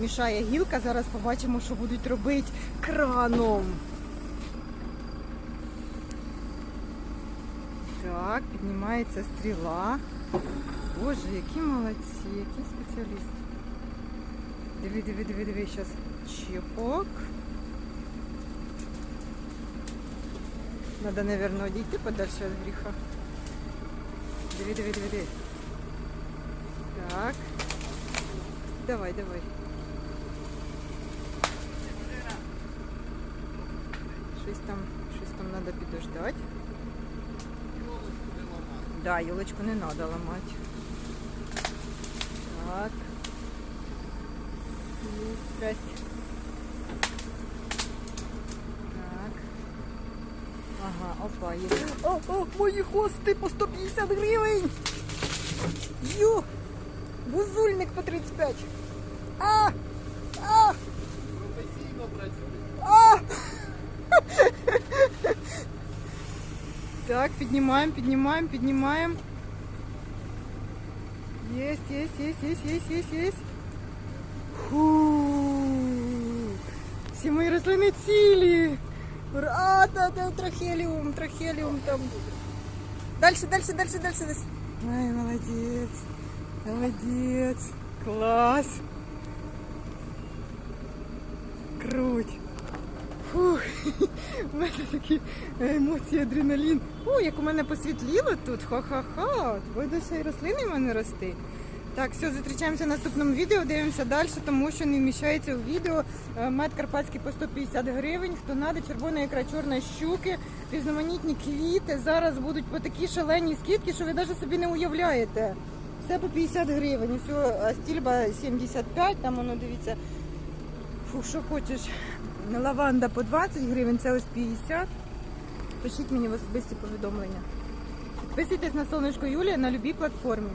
мішає гілка. Зараз побачимо, що будуть робити краном. Так, піднімається стріла. Боже, які молодці, які спеціалісти. Диви, диви, диви, диви, зараз чепок. Надо, наверное, одійти подальше від гріха. Диви, диви, диви. Так. Давай, давай. Щось там, щось там треба підождати. Да, елочку не надо ломать. Так. Здрасте. Так. Ага, опа, є. О, о, мої хости по 150 гривень. Ю! Бузульник по 35. А! А! Так, піднімаємо, піднімаємо, піднімаємо. Єсть, єсть, єсть, єсть, єсть, єсть, єсть. Фу. Всі мої рослини цілі. Ура, А, та, та, трахеліум, трахеліум там. Дальше, дальше, дальше, дальше, дальше. Ай, молодець. Молодець. Клас. Круть. Фух, у мене такі емоції, адреналін. О, як у мене посвітліло тут. Ха-ха-ха. Видно, ще й рослини в мене рости. Так, все, зустрічаємося в наступному відео, дивимося далі, тому що не вміщається у відео. Е, Мед карпатський по 150 гривень. Хто надо, червона ікра, чорна щуки, різноманітні квіти. Зараз будуть по такі шалені скидки, що ви навіть собі не уявляєте. Все по 50 гривень. Все, стільба 75, там воно дивіться. Що хочеш. Лаванда по 20 гривень, це ось 50. Пишіть мені в особисті повідомлення. Підписуйтесь на сонечко Юлія на любій платформі.